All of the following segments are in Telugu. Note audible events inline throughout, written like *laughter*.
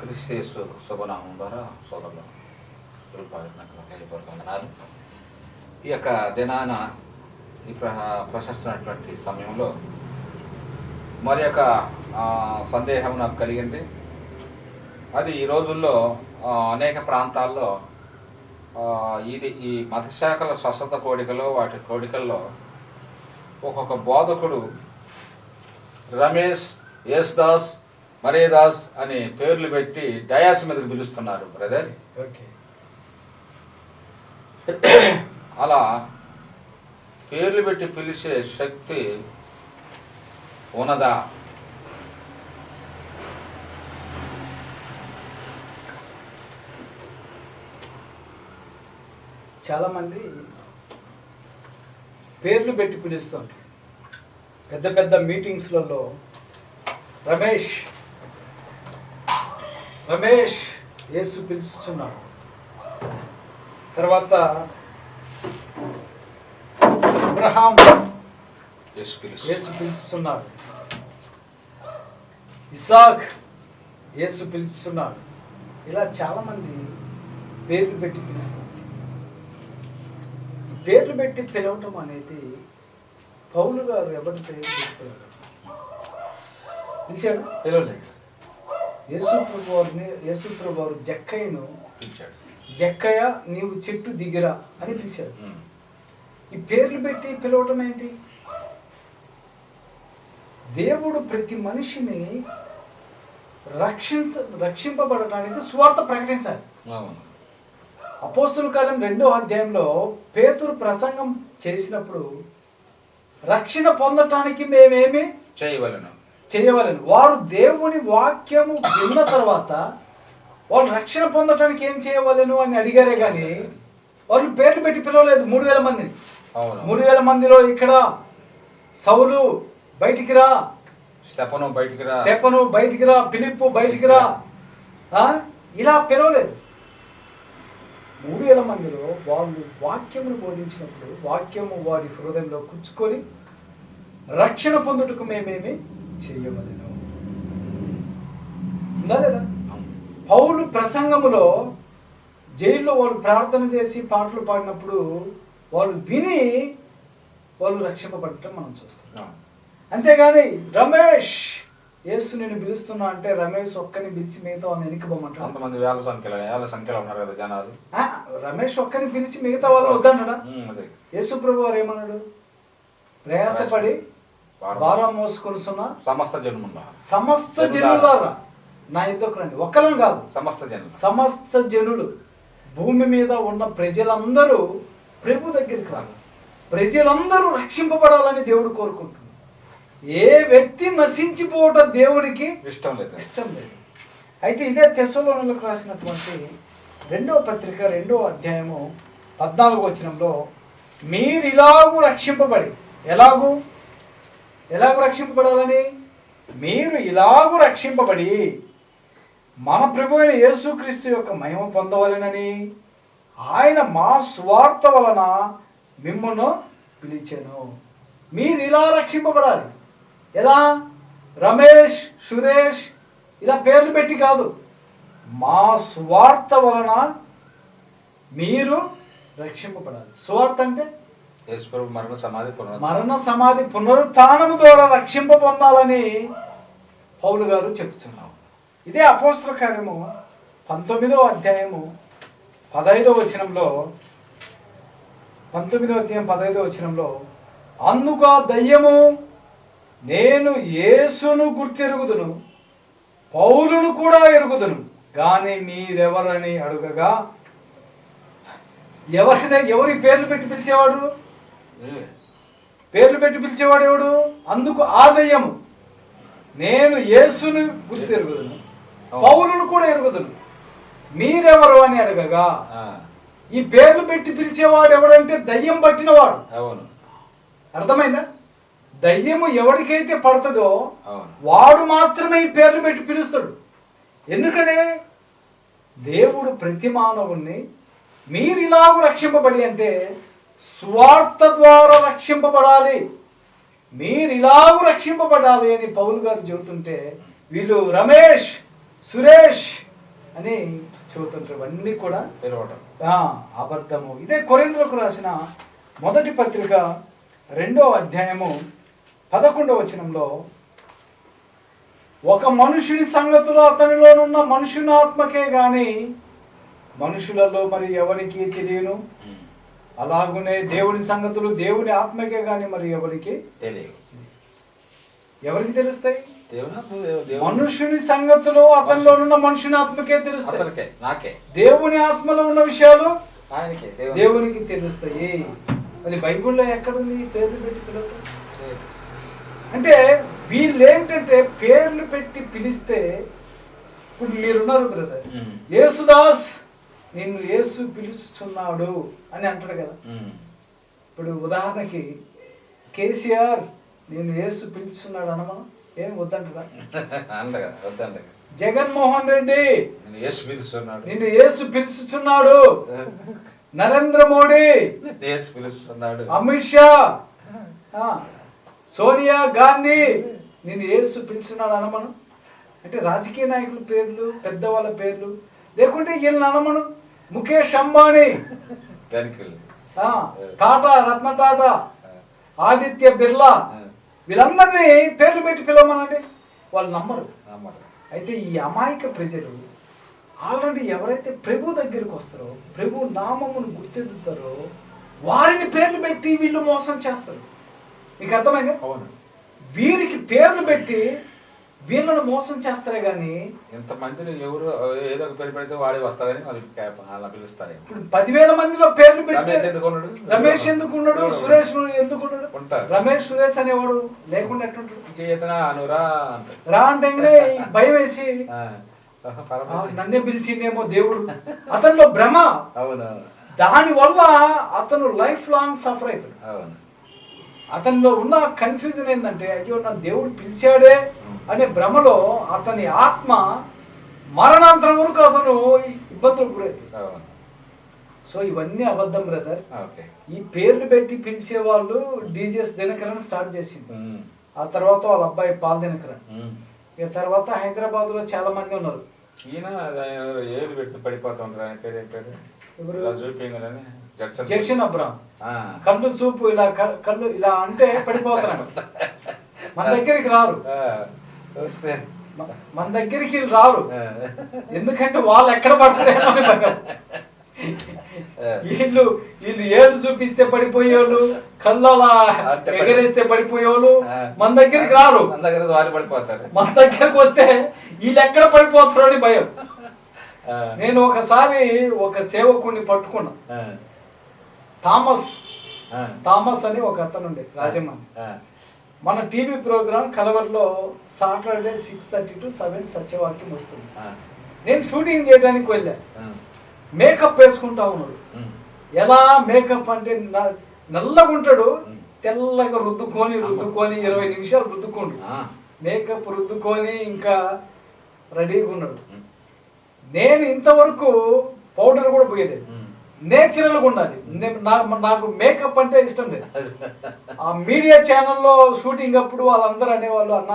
క్రిస్టియస్ శుభనామం ద్వారా సోదరులు నాకు ఈ యొక్క దినాన ఈ ప్ర ప్రశస్తమైనటువంటి సమయంలో మరి యొక్క సందేహం నాకు కలిగింది. అది ఈ రోజుల్లో అనేక ప్రాంతాల్లో ఇది ఈ మతశాఖల స్వస్థత కోడికలో వాటి కోడికల్లో ఒక్కొక్క బోధకుడు రమేష్ యస్ దాస్ మరేదాస్ అనే పేర్లు పెట్టి డయాస్ మీదకి పిలుస్తున్నారు బ్రదర్ అలా పేర్లు పెట్టి పిలిచే శక్తి ఉన్నదా? చాలామంది పేర్లు పెట్టి పిలుస్తుంటారు. పెద్ద పెద్ద మీటింగ్స్లలో రమేష్ రమేష్ యేసు పిలుస్తున్నాడు. తర్వాత అబ్రహాం యేసు పిలుస్తు యేసు పిలుస్తున్నాడు. ఇసాక్ యేసు పిలుస్తున్నాడు. ఇలా చాలామంది పేర్లు పెట్టి పిలుస్తారు. ఈ పేర్లు పెట్టి పిలవటం అనేది పౌలు గారు ఎవరి పేరు పెట్టి పిలవడం పిలిచాడు? పిలవలేదు. యేసు ప్రభు వారిని యేసు ప్రభు వారు జక్కయ్యను పిలిచాడు. జక్కయ్య నీవు చెట్టు దిగిరా అని పిలిచాడు. ఈ పేర్లు పెట్టి పిలవటం ఏంటి? దేవుడు ప్రతి మనిషిని రక్షించ రక్షింపబడటానికి స్వార్థ ప్రకటించాలి. అపోస్తుల కార్యం రెండో అధ్యాయంలో పేతురు ప్రసంగం చేసినప్పుడు రక్షణ పొందటానికి మేమేమి చేయవలను. చేయవలను. వారు దేవుని వాక్యము విన్న తర్వాత వాళ్ళు రక్షణ పొందటానికి ఏం చేయవలను అని అడిగారే కానీ వాళ్ళు పేర్లు పెట్టి పిలవలేదు మూడు వేల మందిని. అవును. మూడు వేల మందిలో ఇక్కడ సౌలు బయటికి రా. స్టెపను బయటికి రా. స్టెపను బయటికి రా పిలిప్పు బయటికి రా? ఇలా పిలవలేదు. మూడు వేల మందిలో వాళ్ళు వాక్యమును బోధించినప్పుడు వాక్యము వారి హృదయంలో కూర్చుకొని రక్షణ పొందుటకు మేమేమి చేయవలెను. ఉందా లేదా. పౌలు ప్రసంగములో జైల్లో వాళ్ళు ప్రార్థన చేసి పాటలు పాడినప్పుడు వాళ్ళు విని వాళ్ళు రక్షింపబడటం మనం చూస్తాం అవును. అంతేగాని రమేష్ యేసు నేను పిలుస్తున్నా అంటే రమేష్ ఒక్కని పిలిచి మిగతా వాళ్ళని వెనుకబోమంటాడు కొంతమంది వేల సంఖ్యలో వేల సంఖ్యలో ఉన్నారు కదా జనాలు. రమేష్ ఒక్కని పిలిచి మిగతా వాళ్ళు వద్దంటాడా? యేసు ప్రభు వారు ఏమన్నాడు? ప్రయాసపడి. భారం మోసుకొనుసున్న సమస్త జన్ముండ సమస్త జనులారా. నా ఇద్దరు రండి ఒక్కరం కాదు. సమస్త జనులు. సమస్త జనులు. భూమి మీద ఉన్న ప్రజలందరూ ప్రభు దగ్గరికి రాలి ప్రజలందరూ రక్షింపబడాలని దేవుడు కోరుకుంటున్నాడు. ఏ వ్యక్తి నశించిపోవటం దేవుడికి ఇష్టం లేదు. ఇష్టం లేదు. అయితే ఇదే తెస్సలోనులకు రాసినటువంటి రెండో పత్రిక రెండో అధ్యాయము పద్నాలుగు వచనంలో మీరు ఇలాగూ రక్షింపబడి. ఎలాగూ? ఎలాగ రక్షింపబడాలని? మీరు ఇలాగూ రక్షింపబడి మన ప్రభు అయిన యేసుక్రీస్తు యొక్క మహిమ పొందవలెనని ఆయన మా స్వార్థ వలన మిమ్మల్ని పిలిచాను. మీరు ఇలా రక్షింపబడాలి. ఎలా? రమేష్ సురేష్ ఇలా పేర్లు పెట్టి కాదు. మా స్వార్థ వలన మీరు రక్షింపబడాలి. స్వార్థ అంటే యేసుప్రభు మరణ సమాధి మరణ సమాధి పునరుత్నము ద్వారా రక్షింప పొందాలని పౌలు గారు చెప్తున్నారు ఇదే అపోస్త్ర కార్యము పంతొమ్మిదో అధ్యాయము పదైదో వచనంలో పంతొమ్మిదో అధ్యాయం పదహైదో వచనంలో అందుకు ఆ దయ్యము నేను యేసును గుర్తెరుగుదును పౌలును కూడా ఎరుగుదును కానీ మీరెవరని అడుగగా? ఎవరైనా ఎవరి పేర్లు పెట్టి పిలిచేవాడు? పేర్లు పెట్టి పిలిచేవాడు ఎవడు? అందుకు ఆ దయ్యము నేను యేసును గుర్తు ఎరుగుదును. పౌలును కూడా ఎరుగుదును. మీరెవరు అని అడగగా ఈ పేర్లు పెట్టి పిలిచేవాడు ఎవడంటే దయ్యం పట్టినవాడు. అవును. అర్థమైందా? దయ్యము ఎవరికైతే పడుతుందో వాడు మాత్రమే ఈ పేర్లు పెట్టి పిలుస్తాడు. ఎందుకనే? దేవుడు ప్రతి మానవుణ్ణి మీరు ఇలాగూ రక్షింపబడి అంటే స్వార్థ ద్వారా రక్షింపబడాలి. మీరు ఇలాగూ రక్షింపబడాలి అని పౌలు గారు చెబుతుంటే వీళ్ళు రమేష్ సురేష్ అని చెబుతుంటారు. ఇవన్నీ కూడా పిలవటం ఆ, అబద్ధము. ఇదే కొరిందులకు రాసిన మొదటి పత్రిక రెండో అధ్యాయము పదకొండవ వచనంలో ఒక మనుషుని సంగతులు అతనిలోనున్న మనుషుని ఆత్మకే గాని మనుషులలో మరి ఎవరికి తెలియను. అలాగునే దేవుని సంగతులు దేవుని ఆత్మకే గాని మరి ఎవరికి? తెలియదు. ఎవరికి తెలుస్తాయి? మనుషుని సంగతులు అతనిలోనున్న మనుషుని ఆత్మకే తెలుస్తాయి. నాకే. దేవుని ఆత్మలో ఉన్న విషయాలు ఆయనకే దేవుని దేవునికి తెలుస్తాయి. అది బైబిల్లో ఎక్కడుంది పేర్లు పెట్టి పిలవటం. అంటే వీళ్ళు ఏంటంటే పేర్లు పెట్టి పిలిస్తే ఇప్పుడు మీరున్నారు బ్రదర్. యేసుదాస్ నిన్ను యేసు పిలుస్తున్నాడు అని అంటాడు కదా. ఇప్పుడు ఉదాహరణకి కేసీఆర్ నేను యేసు పిలుస్తున్నాడు అనమా? ఏం వద్దంటదా *laughs* అంటగా వద్దంటగా జగన్మోహన్ రెడ్డి యేసు పిలుస్తున్నాడు. నిన్ను యేసు పిలుస్తున్నాడు. నరేంద్ర మోడీ యేసు పిలుస్తున్నాడు. అమిత్ షా. సోనియా గాంధీ నేను యేసు పిలుచున్నాడు అనమను? అంటే రాజకీయ నాయకుల పేర్లు పెద్దవాళ్ళ పేర్లు లేకుంటే వీళ్ళని అనమను? ముఖేష్ అంబానీ. టాటా రత్న టాటా ఆదిత్య బిర్లా. వీళ్ళందరినీ పేర్లు పెట్టి పిలవమనండి. వాళ్ళు నమ్మరు. నమ్మరు. అయితే ఈ అమాయక ప్రజలు ఆల్రెడీ ఎవరైతే ప్రభు దగ్గరికి వస్తారో ప్రభు నామమును గుర్తెదుతారో వారిని పేర్లు పెట్టి వీళ్ళు మోసం చేస్తారు. మీకు అర్థమైందా? అవును. వీరికి పేర్లు పెట్టి వీళ్ళను మోసం చేస్తారే కానీ ఇంత మందిని ఎవరు ఏదో ఒక పేరు పెడితే వాడి వస్తారని వాళ్ళు క్యాప్ అలా పిలుస్తారు ఇప్పుడు పదివేల మందిలో పేర్లు పెట్టి రమేష్ ఎందుకు ఉన్నాడు? రమేష్ ఎందుకు ఉన్నాడు సురేష్ ఎందుకు ఉన్నాడు ఉంటారు. రమేష్ సురేష్ అనేవాడు లేకుండా ఎట్లుంటాడు చేతన అనురా రా అంటే భయం వేసి నన్నే పిలిచిండేమో దేవుడు. అతనిలో భ్రమ. అవును దాని వల్ల అతను లైఫ్ లాంగ్ సఫర్ అవుతాడు అవును. అతనిలో ఉన్న కన్ఫ్యూజన్ ఏంటంటే అయ్యో నా దేవుడు పిలిచాడే అనే భ్రమలో అతని ఆత్మ మరణాంతరం వరకు అతను ఇబ్బందులకు గురవుతుంది. సో ఇవన్నీ అబద్ధం బ్రదర్. ఈ పేర్లు పెట్టి పిలిచే వాళ్ళు డీజీఎస్ దినకరన్ స్టార్ట్ చేసింది ఆ తర్వాత వాళ్ళ అబ్బాయి పాల్ దినకరన్. ఉమ్. ఇక తర్వాత హైదరాబాద్లో చాలా మంది ఉన్నారు. ఈయన ఏలు పెట్టి పడిపోతుంటారు ఆయన పేరు ఎవరు? జక్షన్ అబ్రామ్ ఆ. కళ్ళు చూపు ఇలా కళ్ళు ఇలా అంటే పడిపోతున్నాడు. *laughs* మన దగ్గరికి రారు. వస్తే మన దగ్గరికి వీళ్ళు రారు. ఎందుకంటే వాళ్ళు ఎక్కడ పడతారేమో వీళ్ళు వీళ్ళు ఏళ్ళు చూపిస్తే పడిపోయేవాళ్ళు కళ్ళు అలా అంటే పడి- ఎగరేస్తే పడిపోయేవాళ్ళు. మన దగ్గరికి రారు మన దగ్గర వారి పడిపోతారు మన దగ్గరకు వస్తే వీళ్ళు ఎక్కడ పడిపోతారో అని భయం. నేను ఒకసారి ఒక సేవకుడిని పట్టుకున్నా. థామస్. థామస్ అని ఒక అతను ఉండే రాజమండ్రి ఆ. మన TV program కలవర్లో Saturday six thirty to seven Satyavakyam వస్తుంది. నేను షూటింగ్ చేయడానికి వెళ్ళా. మేకప్ వేసుకుంటా ఉన్నాడు. ఎలా మేకప్ అంటే నల్లగా ఉంటాడు. తెల్లగా రుద్దుకొని రుద్దుకొని ఇరవై నిమిషాలు రుద్దుకోండు. మేకప్ రుద్దుకొని ఇంకా రెడీగా ఉన్నాడు. నేను ఇంతవరకు పౌడర్ కూడా పోయలేదు. నేచురల్గా ఉండాలి. నాకు మేకప్ అంటే ఇష్టం లేదు. *laughs* ఆ మీడియా ఛానల్లో షూటింగ్ అప్పుడు వాళ్ళందరూ అనేవాళ్ళు అన్న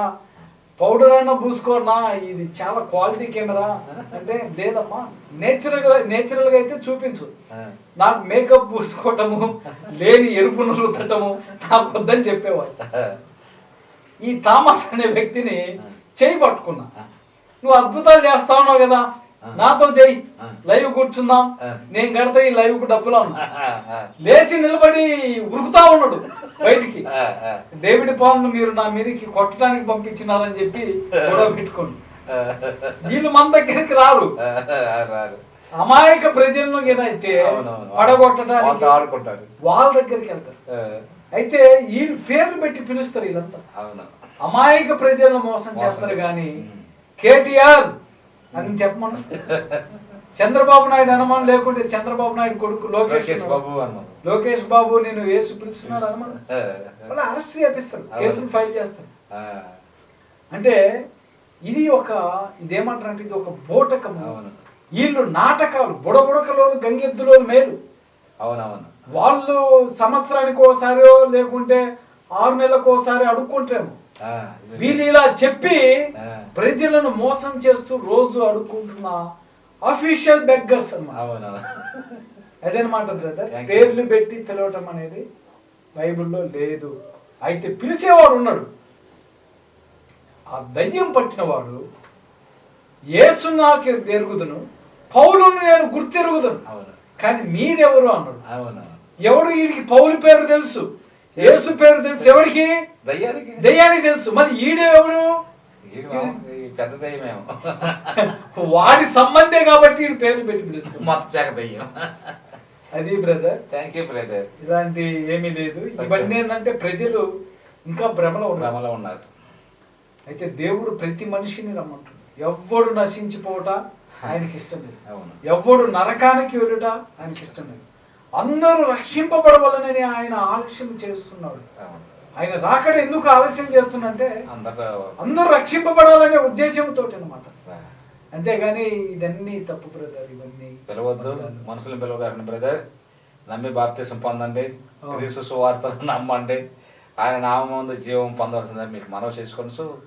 పౌడర్ అయినా పూసుకోనా ఇది చాలా క్వాలిటీ కెమెరా అంటే లేదమ్మా నేచురల్గా నేచురల్గా అయితే చూపించు. నాకు మేకప్ పూసుకోవటము లేని ఎరుపును రుద్దటము నాకు వద్దని చెప్పేవాళ్ళు. ఈ థామస్ అనే వ్యక్తిని చేయి పట్టుకున్నా. నువ్వు అద్భుతాలు చేస్తా ఉన్నావు కదా నాతో చెయ్యి లైవ్ కూర్చుందాం నేను కడితే ఈ లైవ్కు డబ్బులు. లేచి నిలబడి ఉరుకుతా ఉన్నాడు బయటికి. డేవిడ్ పాల్ను మీరు నా మీదకి కొట్టడానికి పంపించినారని చెప్పి గొడవ పెట్టుకోండి. వీళ్ళు మన దగ్గరికి రారు అమాయక ప్రజలను ఏదైతే. పడగొట్టడానికి ఆడుకుంటారు వాళ్ళ దగ్గరికి వెళ్తారు. అయితే వీళ్ళు పేర్లు పెట్టి పిలుస్తారు వీళ్ళంతా అమాయక ప్రజలను మోసం చేస్తారు. కానీ. కేటీఆర్ అని చెప్పమను చంద్రబాబు నాయుడు అనమను లేకుంటే చంద్రబాబు నాయుడు కొడుకు లోకేష్. బాబు లోకేష్ బాబు నేను వేసు పిలుచున్నాడు అనమను. వాళ్ళు అరెస్ట్ చేపిస్తారు. కేసులు ఫైల్ చేస్తారు. అంటే ఇది ఒక ఇదేమంటారంటే ఇది ఒక అవును. వీళ్ళు నాటకాలు బుడబుడకలో గంగెద్దులో మేలు అవునవును వాళ్ళు సంవత్సరానికి ఒకసారి లేకుంటే ఆరు నెలలకు ఒకసారి అడుక్కుంటారేమో. వీళ్ళు ఇలా చెప్పి. ప్రజలను మోసం చేస్తూ రోజు అడుక్కుంటున్న అఫీషియల్ బెగ్గర్స్ అన్నమాట. అదనమాట బ్రదర్. పేర్లు పెట్టి పిలవటం అనేది బైబిల్లో లేదు. అయితే పిలిచేవాడు ఉన్నాడు. ఆ దయ్యం పట్టినవాడు యేసు నాకు ఎరుగుదును పౌలును నేను గుర్తెరుగుదును. కానీ మీరెవరు అన్నాడు. ఎవడు వీడికి పౌలు పేరు తెలుసు? యేసు పేరు తెలుసు ఎవడికి దయ్యానికి. దయ్యానికి తెలుసు. మరి ఈడే ఎవడు? ఈ పెద్ద దయ్యమేమో. వాడి సంబంధే కాబట్టి వీడి పేర్లు పెట్టి పిలుస్తుంది మొత్తం చేక దయ్యం. అది బ్రదర్. Thank you brother. ఇలాంటి ఏమీ లేదు. ఇవన్నీ ఏంటంటే ప్రజలు ఇంకా భ్రమలో ఉన్నారు. భ్రమలో ఉన్నారు. అయితే దేవుడు ప్రతి మనిషిని రమ్మంటాడు ఎవ్వడు నశించిపోవట ఆయనకి ఇష్టం లేదు. ఎవ్వడు నరకానికి వెళ్ళుట ఆయనకి ఇష్టం లేదు. అందరూ రక్షింపబడవాలని ఆయన ఆలస్యం చేస్తున్నాడు. ఆయన రాకడ ఎందుకు ఆలస్యం చేస్తున్నంటే అందరూ అందరూ రక్షింపబడాలనే ఉద్దేశంతో అనమాట అంతేగాని ఇదన్నీ తప్పు బ్రదర్ ఇవన్నీ పిలవద్దు. అబద్ధాలు. మనుషులను పిలవగారండి బ్రదర్. నమ్మి బాప్తీసం పొందండి. క్రీస్తు సువార్తను నమ్మండి. ఆయన నామం ఉంది జీవం పొందవలసిందని మీకు మనవి చేసుకొని సో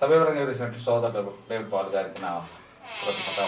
సవివరంగా సోదరుడు డేవిడ్ పాల్ గారికి నా కృతజ్ఞత